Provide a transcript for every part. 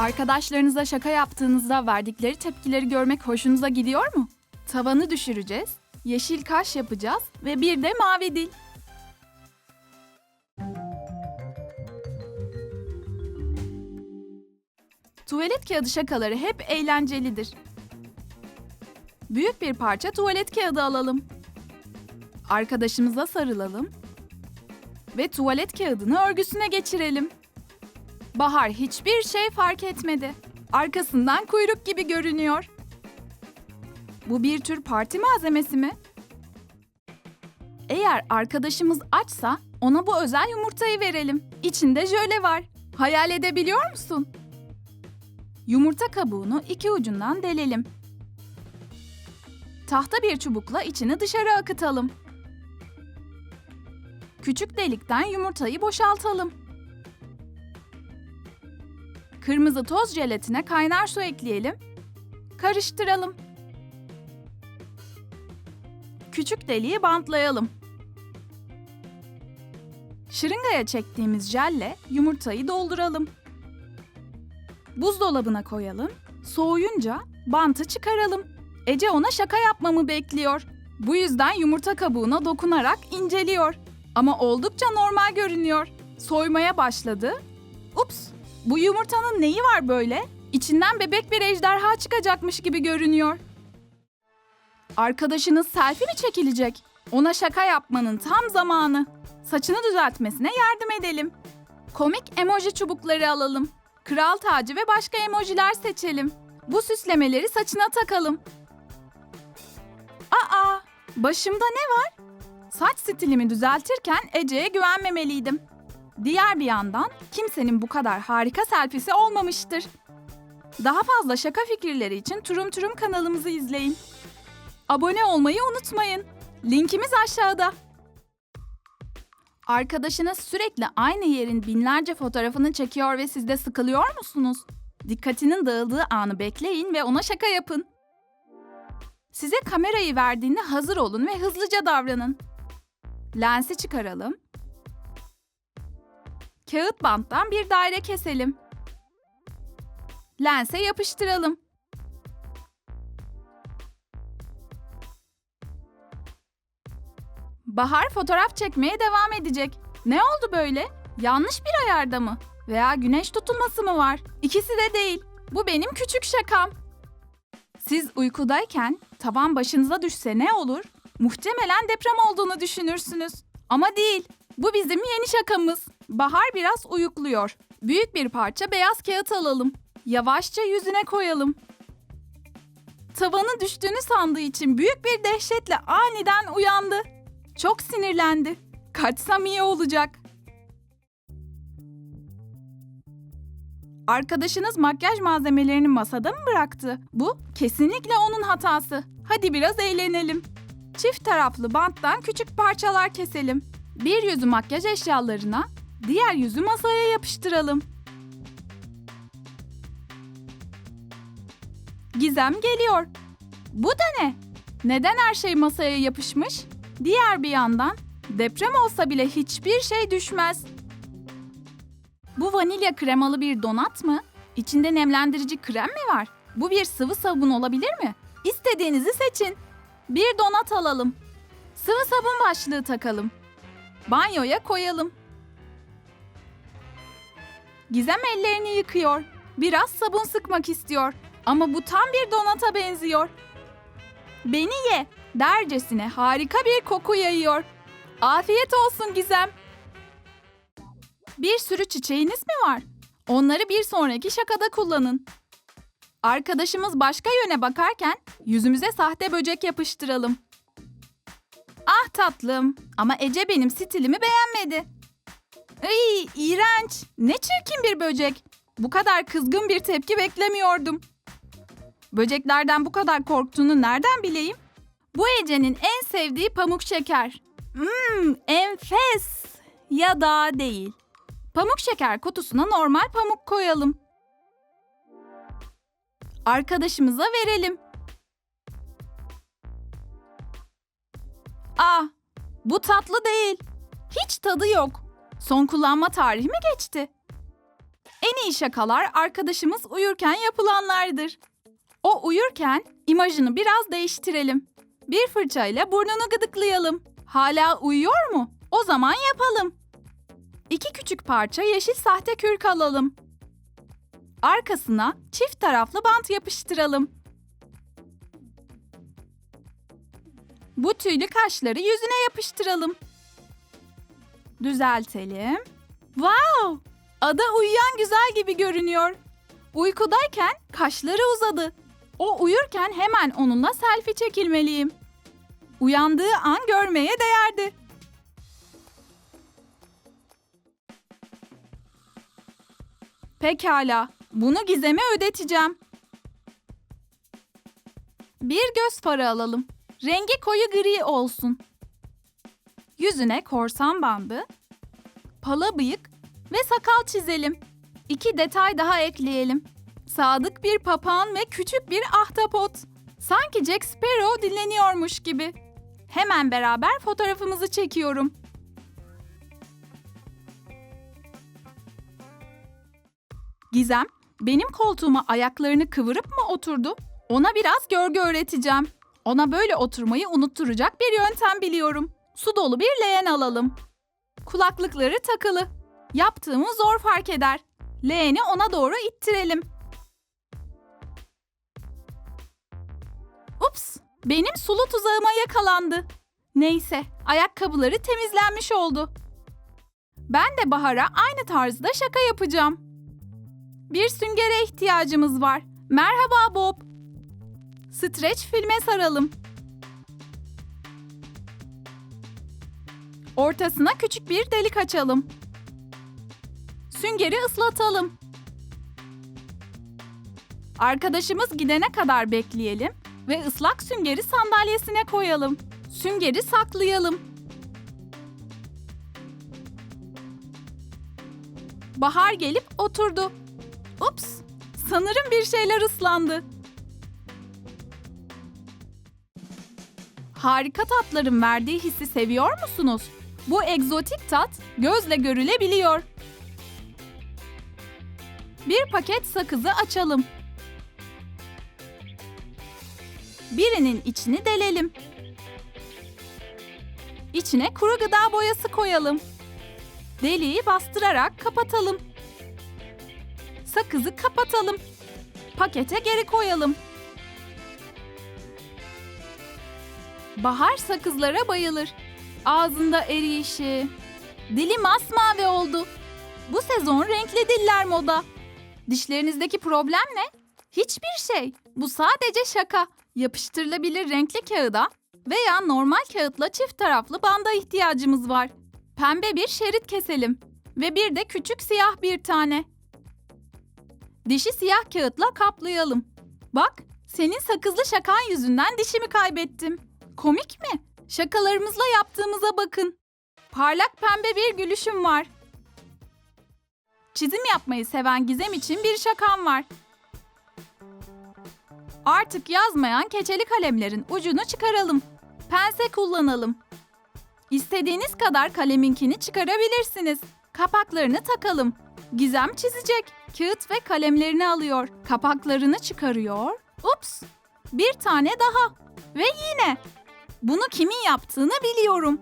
Arkadaşlarınıza şaka yaptığınızda verdikleri tepkileri görmek hoşunuza gidiyor mu? Tavanı düşüreceğiz, yeşil kaş yapacağız ve bir de mavi dil. Tuvalet kağıdı şakaları hep eğlencelidir. Büyük bir parça tuvalet kağıdı alalım. Arkadaşımıza sarılalım ve tuvalet kağıdını örgüsüne geçirelim. Bahar hiçbir şey fark etmedi. Arkasından kuyruk gibi görünüyor. Bu bir tür parti malzemesi mi? Eğer arkadaşımız açsa ona bu özel yumurtayı verelim. İçinde jöle var. Hayal edebiliyor musun? Yumurta kabuğunu iki ucundan delelim. Tahta bir çubukla içini dışarı akıtalım. Küçük delikten yumurtayı boşaltalım. Kırmızı toz jelatine kaynar su ekleyelim. Karıştıralım. Küçük deliği bantlayalım. Şırıngaya çektiğimiz jelle yumurtayı dolduralım. Buzdolabına koyalım. Soğuyunca bantı çıkaralım. Ece ona şaka yapmamı bekliyor. Bu yüzden yumurta kabuğuna dokunarak inceliyor. Ama oldukça normal görünüyor. Soymaya başladı. Ups! Bu yumurtanın neyi var böyle? İçinden bebek bir ejderha çıkacakmış gibi görünüyor. Arkadaşınız selfie mi çekilecek? Ona şaka yapmanın tam zamanı. Saçını düzeltmesine yardım edelim. Komik emoji çubukları alalım. Kral tacı ve başka emojiler seçelim. Bu süslemeleri saçına takalım. Aa, başımda ne var? Saç stilimi düzeltirken Ece'ye güvenmemeliydim. Diğer bir yandan kimsenin bu kadar harika selfisi olmamıştır. Daha fazla şaka fikirleri için Turum Turum kanalımızı izleyin. Abone olmayı unutmayın. Linkimiz aşağıda. Arkadaşınız sürekli aynı yerin binlerce fotoğrafını çekiyor ve siz de sıkılıyor musunuz? Dikkatinin dağıldığı anı bekleyin ve ona şaka yapın. Size kamerayı verdiğinde hazır olun ve hızlıca davranın. Lensi çıkaralım. Kağıt banttan bir daire keselim. Lense yapıştıralım. Bahar fotoğraf çekmeye devam edecek. Ne oldu böyle? Yanlış bir ayarda mı? Veya güneş tutulması mı var? İkisi de değil. Bu benim küçük şakam. Siz uykudayken tavan başınıza düşse ne olur? Muhtemelen deprem olduğunu düşünürsünüz. Ama değil. Bu bizim yeni şakamız. Bahar biraz uyukluyor. Büyük bir parça beyaz kağıt alalım. Yavaşça yüzüne koyalım. Tavanı düştüğünü sandığı için büyük bir dehşetle aniden uyandı. Çok sinirlendi. Kaçsam iyi olacak. Arkadaşınız makyaj malzemelerini masada mı bıraktı? Bu kesinlikle onun hatası. Hadi biraz eğlenelim. Çift taraflı banttan küçük parçalar keselim. Bir yüzü makyaj eşyalarına, diğer yüzü masaya yapıştıralım. Gizem geliyor. Bu da ne? Neden her şey masaya yapışmış? Diğer bir yandan deprem olsa bile hiçbir şey düşmez. Bu vanilya kremalı bir donat mı? İçinde nemlendirici krem mi var? Bu bir sıvı sabun olabilir mi? İstediğinizi seçin. Bir donat alalım. Sıvı sabun başlığı takalım. Banyoya koyalım. Gizem ellerini yıkıyor. Biraz sabun sıkmak istiyor. Ama bu tam bir donata benziyor. Beni ye dercesine harika bir koku yayıyor. Afiyet olsun Gizem. Bir sürü çiçeğiniz mi var? Onları bir sonraki şakada kullanın. Arkadaşımız başka yöne bakarken yüzümüze sahte böcek yapıştıralım. Ah tatlım ama Ece benim stilimi beğenmedi. Ay iğrenç. Ne çirkin bir böcek. Bu kadar kızgın bir tepki beklemiyordum. Böceklerden bu kadar korktuğunu nereden bileyim? Bu Ece'nin en sevdiği pamuk şeker. Mmm enfes. Ya da değil. Pamuk şeker kutusuna normal pamuk koyalım. Arkadaşımıza verelim. Ah, bu tatlı değil. Hiç tadı yok. Son kullanma tarihi mi geçti? En iyi şakalar arkadaşımız uyurken yapılanlardır. O uyurken imajını biraz değiştirelim. Bir fırçayla burnunu gıdıklayalım. Hala uyuyor mu? O zaman yapalım. İki küçük parça yeşil sahte kürk alalım. Arkasına çift taraflı bant yapıştıralım. Bu tüylü kaşları yüzüne yapıştıralım. Düzeltelim. Wow! Ada uyuyan güzel gibi görünüyor. Uykudayken kaşları uzadı. O uyurken hemen onunla selfie çekilmeliyim. Uyandığı an görmeye değerdi. Pekala, bunu Gizem'e ödeteceğim. Bir göz farı alalım. Rengi koyu gri olsun. Yüzüne korsan bandı, pala bıyık ve sakal çizelim. İki detay daha ekleyelim. Sadık bir papağan ve küçük bir ahtapot. Sanki Jack Sparrow dinleniyormuş gibi. Hemen beraber fotoğrafımızı çekiyorum. Gizem, benim koltuğuma ayaklarını kıvırıp mı oturdu? Ona biraz görgü öğreteceğim. Ona böyle oturmayı unutturacak bir yöntem biliyorum. Su dolu bir leğen alalım. Kulaklıkları takılı. Yaptığımı zor fark eder. Leğeni ona doğru ittirelim. Ups, benim sulu tuzağıma yakalandı. Neyse, ayakkabıları temizlenmiş oldu. Ben de Bahar'a aynı tarzda şaka yapacağım. Bir süngere ihtiyacımız var. Merhaba Bob. Streç filme saralım. Ortasına küçük bir delik açalım. Süngeri ıslatalım. Arkadaşımız gidene kadar bekleyelim ve ıslak süngeri sandalyesine koyalım. Süngeri saklayalım. Bahar gelip oturdu. Ups, sanırım bir şeyler ıslandı. Harika tatların verdiği hissi seviyor musunuz? Bu egzotik tat gözle görülebiliyor. Bir paket sakızı açalım. Birinin içini delelim. İçine kuru gıda boyası koyalım. Deliği bastırarak kapatalım. Sakızı kapatalım. Pakete geri koyalım. Bahar sakızlara bayılır. Ağzında eriyişi. Dili masmavi oldu. Bu sezon renkli diller moda. Dişlerinizdeki problem ne? Hiçbir şey. Bu sadece şaka. Yapıştırılabilir renkli kağıda veya normal kağıtla çift taraflı banda ihtiyacımız var. Pembe bir şerit keselim ve bir de küçük siyah bir tane. Dişi siyah kağıtla kaplayalım. Bak, senin sakızlı şakan yüzünden dişimi kaybettim. Komik mi? Şakalarımızla yaptığımıza bakın. Parlak pembe bir gülüşüm var. Çizim yapmayı seven Gizem için bir şakam var. Artık yazmayan keçeli kalemlerin ucunu çıkaralım. Pense kullanalım. İstediğiniz kadar kaleminkini çıkarabilirsiniz. Kapaklarını takalım. Gizem çizecek. Kağıt ve kalemlerini alıyor. Kapaklarını çıkarıyor. Ups! Bir tane daha. Ve yine. Bunu kimin yaptığını biliyorum.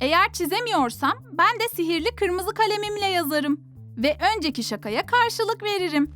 Eğer çizemiyorsam ben de sihirli kırmızı kalemimle yazarım ve önceki şakaya karşılık veririm.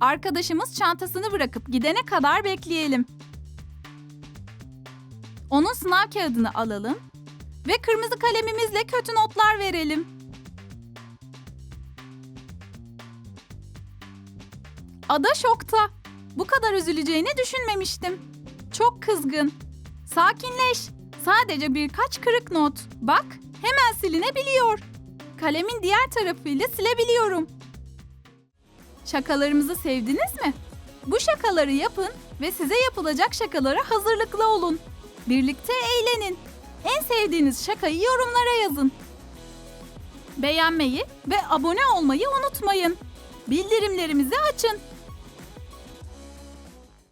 Arkadaşımız çantasını bırakıp gidene kadar bekleyelim. Onun sınav kağıdını alalım ve kırmızı kalemimizle kötü notlar verelim. Ada şokta. Bu kadar üzüleceğini düşünmemiştim. Çok kızgın. Sakinleş. Sadece birkaç kırık not. Bak, hemen silinebiliyor. Kalemin diğer tarafıyla silebiliyorum. Şakalarımızı sevdiniz mi? Bu şakaları yapın ve size yapılacak şakalara hazırlıklı olun. Birlikte eğlenin. En sevdiğiniz şakayı yorumlara yazın. Beğenmeyi ve abone olmayı unutmayın. Bildirimlerimizi açın.